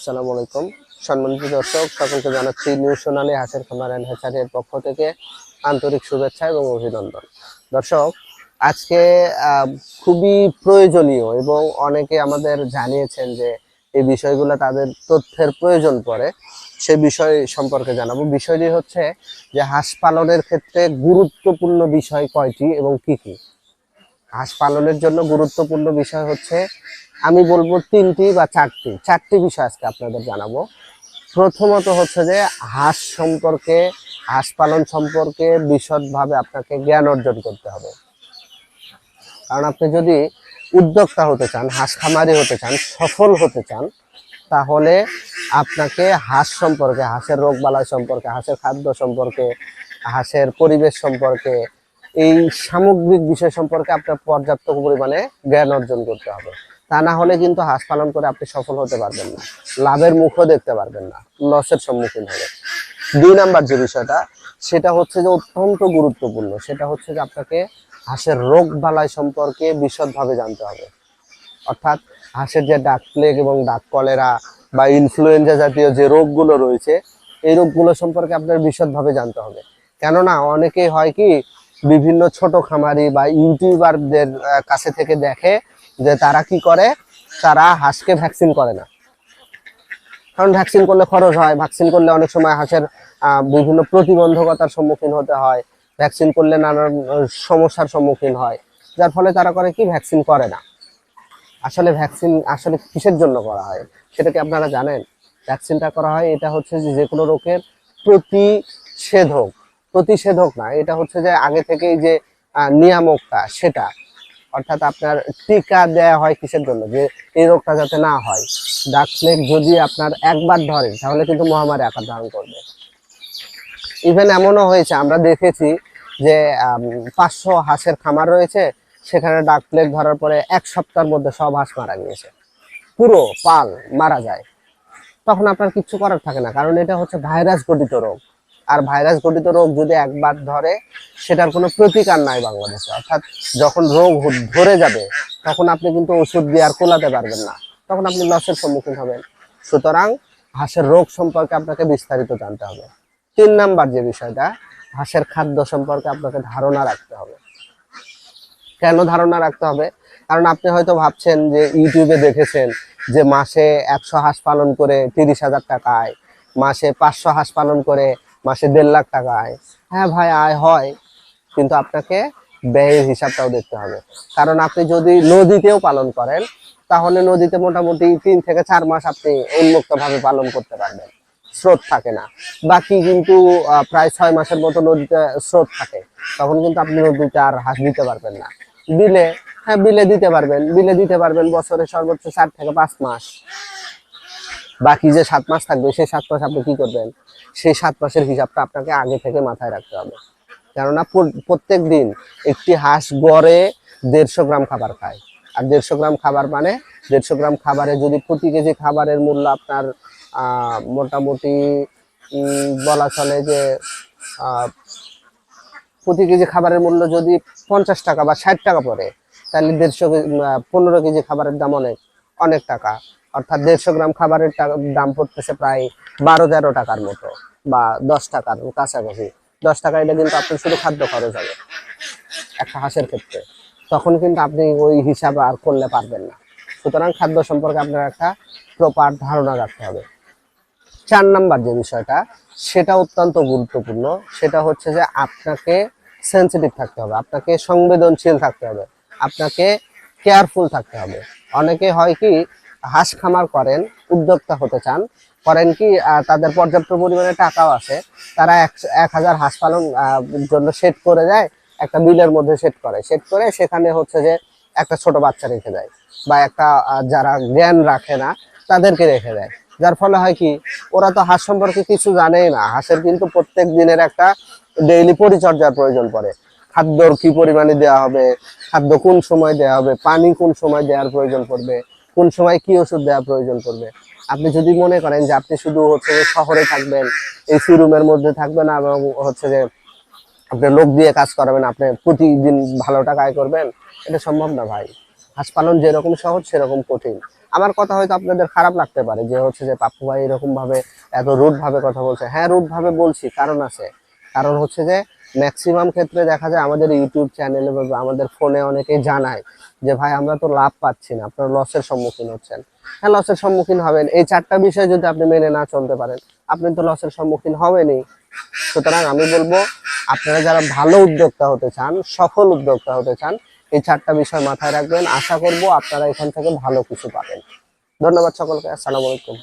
আসসালামু আলাইকুম। সম্মানিত দর্শক, সকলকে জানাচ্ছি নিউজ সোনালী হাসের খামার অ্যান্ড হ্যাচারির পক্ষ থেকে আন্তরিক শুভেচ্ছা এবং অভিনন্দন। দর্শক, আজকে খুবই প্রয়োজনীয় এবং অনেকে আমাদের জানিয়েছেন যে এই বিষয়গুলো তাদের তথ্যের প্রয়োজন পড়ে, সে বিষয় সম্পর্কে জানাব। বিষয়টি হচ্ছে যে হাঁস পালনের ক্ষেত্রে গুরুত্বপূর্ণ বিষয় কয়টি এবং কি কি? হাঁস পালনের জন্য গুরুত্বপূর্ণ বিষয় হচ্ছে আমি বলব তিনটি বা চারটি। চারটি বিষয় আজকে আপনাদের জানাব। প্রথমত হচ্ছে যে, হাঁস সম্পর্কে, হাঁস পালন সম্পর্কে বিশদভাবে আপনাকে জ্ঞান অর্জন করতে হবে। কারণ আপনি যদি উদ্যোক্তা হতে চান, হাঁস খামারি হতে চান, সফল হতে চান, তাহলে আপনাকে হাঁস সম্পর্কে, হাঁসের রোগ বালাই সম্পর্কে, হাঁসের খাদ্য সম্পর্কে, হাঁসের পরিবেশ সম্পর্কে, এই সামগ্রিক বিষয় সম্পর্কে আপনার পর্যাপ্ত পরিমাণে জ্ঞান অর্জন করতে হবে। তা না হলে কিন্তু হাঁস পালন করে আপনি সফল হতে পারবেন না। লাভের মুখও দেখতে পারবেন না, লসের সম্মুখীন হবে দুই নাম্বার যে বিষয়টা, সেটা হচ্ছে যে অত্যন্ত গুরুত্বপূর্ণ। সেটা হচ্ছে যে আপনাকে হাঁসের রোগ বালাই সম্পর্কে বিশদভাবে জানতে হবে। অর্থাৎ হাঁসের যে ডাক প্লেগ এবং ডাক কলেরা বা ইনফ্লুয়েঞ্জা জাতীয় যে রোগগুলো রয়েছে, এই রোগগুলো সম্পর্কে আপনার বিশদভাবে জানতে হবে। কেননা অনেকেই হয় কি, বিভিন্ন ছোট খামারি বা ইউটিউবারদের কাছে থেকে দেখে যে তারা কি করে? তারা হাঁসকে ভ্যাকসিন করে না। কারণ ভ্যাকসিন করলে খরচ হয় ভ্যাকসিন করলে অনেক সময় হাঁসের বিভিন্ন প্রতিবন্ধকতার সম্মুখীন হতে হয় ভ্যাকসিন করলে নানান সমস্যার সম্মুখীন হয়। যার ফলে তারা করে কি? ভ্যাকসিন করে না। আসলে ভ্যাকসিন আসলে কিসের জন্য করা হয়? সেটা কি আপনারা জানেন? ভ্যাকসিনটা করা হয়, এটা হচ্ছে যে যে কোনো রোগের প্রতিষেধক। প্রতিষেধক না, এটা হচ্ছে যে আগে থেকেই যে নিয়ামকটা, সেটা। অর্থাৎ আপনার টিকা দেয়া হয় কিসের জন্য? যে এই রোগটা যাতে না হয়। ডাক প্লেগ যদি আপনার একবার ধরে তাহলে কিন্তু মহামারী আকার ধারণ করবে। ইভেন এমনও হয়েছে, আমরা দেখেছি যে পাঁচশো হাঁসের খামার রয়েছে, সেখানে ডাক প্লেগ ধরার পরে এক সপ্তাহের মধ্যে সব হাঁস মারা গিয়েছে। পুরো পাল মারা যায়। তখন আপনার কিচ্ছু করার থাকে না, কারণ এটা হচ্ছে ভাইরাস গঠিত রোগ। আর ভাইরাস গঠিত রোগ যদি একবার ধরে, সেটার কোনো প্রতিকার নাই বাংলাদেশে। অর্থাৎ যখন রোগ ধরে যাবে, তখন আপনি কিন্তু ওষুধ দিয়ে আর কোলাতে পারবেন না। তখন আপনি লসের সম্মুখীন হবেন। সুতরাং হাঁসের রোগ সম্পর্কে আপনাকে বিস্তারিত জানতে হবে। তিন নাম্বার যে বিষয়টা, হাঁসের খাদ্য সম্পর্কে আপনাকে ধারণা রাখতে হবে। কেন ধারণা রাখতে হবে? কারণ আপনি হয়তো ভাবছেন যে ইউটিউবে দেখেছেন যে মাসে একশো হাঁস পালন করে তিরিশ হাজার টাকা আয়, মাসে পাঁচশো হাঁস পালন করে মাসে দেড় লাখ টাকা আয়। হ্যাঁ ভাই, আয়, হয়। কিন্তু আপনাকে ব্যয়ের হিসাবটাও দেখতে হবে। কারণ আপনি যদি নদীতেও পালন করেন, তাহলে নদীতে মোটামুটি তিন থেকে চার মাস আপনি উন্মুক্ত ভাবে পালন করতে পারবেন। স্রোত থাকে না। বাকি কিন্তু প্রায় ছয় মাসের মতো নদীতে স্রোত থাকে। তখন কিন্তু আপনি নদীতে আর হাঁস দিতে পারবেন না। বিলে হ্যাঁ বিলে দিতে পারবেন। বিলে দিতে পারবেন বছরে সর্বোচ্চ চার থেকে পাঁচ মাস। বাকি যে সাত মাস থাকবে, সেই সাত মাস আপনি কি করবেন? সেই সাত মাসের হিসাবটা আপনাকে আগে থেকে মাথায় রাখতে হবে। কেননা প্রত্যেক দিন একটি হাঁস গড়ে দেড়শো গ্রাম খাবার খায়। আর দেড়শো গ্রাম খাবার মানে দেড়শো গ্রাম খাবারে যদি প্রতি কেজি খাবারের মূল্য আপনার মোটামুটি বলা চলে যে প্রতি কেজি খাবারের মূল্য যদি পঞ্চাশ টাকা বা ষাট টাকা পড়ে, তাহলে দেড়শো পনেরো কেজি খাবারের দাম অনেক অনেক টাকা। অর্থাৎ দেড়শো গ্রাম খাবারের দাম পড়তেছে প্রায় বারো তেরো টাকার মতো বা দশ টাকার কাছাকাছি। দশ টাকা এটা কিন্তু আপনার শুধু খাদ্য খরচ হবে একটা হাঁসের ক্ষেত্রে। তখন কিন্তু আপনি ওই হিসাব আর করলে পারবেন না। সুতরাং খাদ্য সম্পর্কে আপনার একটা প্রপার ধারণা রাখতে হবে। চার নাম্বার যে বিষয়টা, সেটা অত্যন্ত গুরুত্বপূর্ণ। সেটা হচ্ছে যে আপনাকে সেন্সিটিভ থাকতে হবে, আপনাকে সংবেদনশীল থাকতে হবে, আপনাকে কেয়ারফুল থাকতে হবে। অনেকে হয় কি হাঁস খামার করেন, উদ্যোক্তা হতে চান, করেন কি তাদের পর্যাপ্ত পরিমাণে টাকাও আছে। তারা এক এক হাজার হাঁস পালন জন্য সেট করে যায় একটা বিলের মধ্যে সেট করে। সেট করে সেখানে হচ্ছে যে একটা ছোট বাচ্চা রেখে দেয় বা একটা যারা জ্ঞান রাখে না, তাদেরকে রেখে দেয়। যার ফলে হয় কি, ওরা তো হাঁস সম্পর্কে কিছু জানেই না। হাঁসের কিন্তু প্রত্যেক দিনের একটা ডেইলি পরিচর্যার প্রয়োজন পড়ে। খাদ্যর কি পরিমাণে দেওয়া হবে, খাদ্য কোন সময় দেওয়া হবে, পানি কোন সময় দেওয়ার প্রয়োজন পড়বে কোন সময় কি ওষুধ দেওয়া প্রয়োজন পড়বে? আপনি যদি মনে করেন যে আপনি শুধু হচ্ছে যে শহরে থাকবেন এসি রুমের মধ্যে থাকবেন এবং হচ্ছে যে আপনি লোক দিয়ে কাজ করাবেন, আপনি প্রতিদিন ভালো টাকা আয় করবেন, এটা সম্ভব না ভাই। হাঁস পালন যেরকম সহজ, সেরকম কঠিন। আমার কথা হয়তো আপনাদের খারাপ লাগতে পারে, যে হচ্ছে যে পাপ্পু ভাই এরকম ভাবে এত রুট ভাবে কথা বলছে। হ্যাঁ রুট ভাবে বলছি, কারণ আছে। কারণ হচ্ছে যে ম্যাক্সিমাম ক্ষেত্রে দেখা যায় আমাদের ইউটিউব চ্যানেলে বা আমাদের ফোনে অনেকেই জানায় যে, ভাই, আমরা তো লাভ পাচ্ছি না, আপনারা লসের সম্মুখীন হচ্ছেন। হ্যাঁ লসের সম্মুখীন হবেন। এই চারটা বিষয় যদি আপনি মেনে না চলতে পারেন, আপনি তো লসের সম্মুখীন হবেনই। সুতরাং আমি বলব, আপনারা যারা ভালো উদ্যোক্তা হতে চান, সফল উদ্যোক্তা হতে চান, এই চারটা বিষয় মাথায় রাখবেন। আশা করব আপনারা এখান থেকে ভালো কিছু পাবেন। ধন্যবাদ সকলকে। আসসালামু আলাইকুম।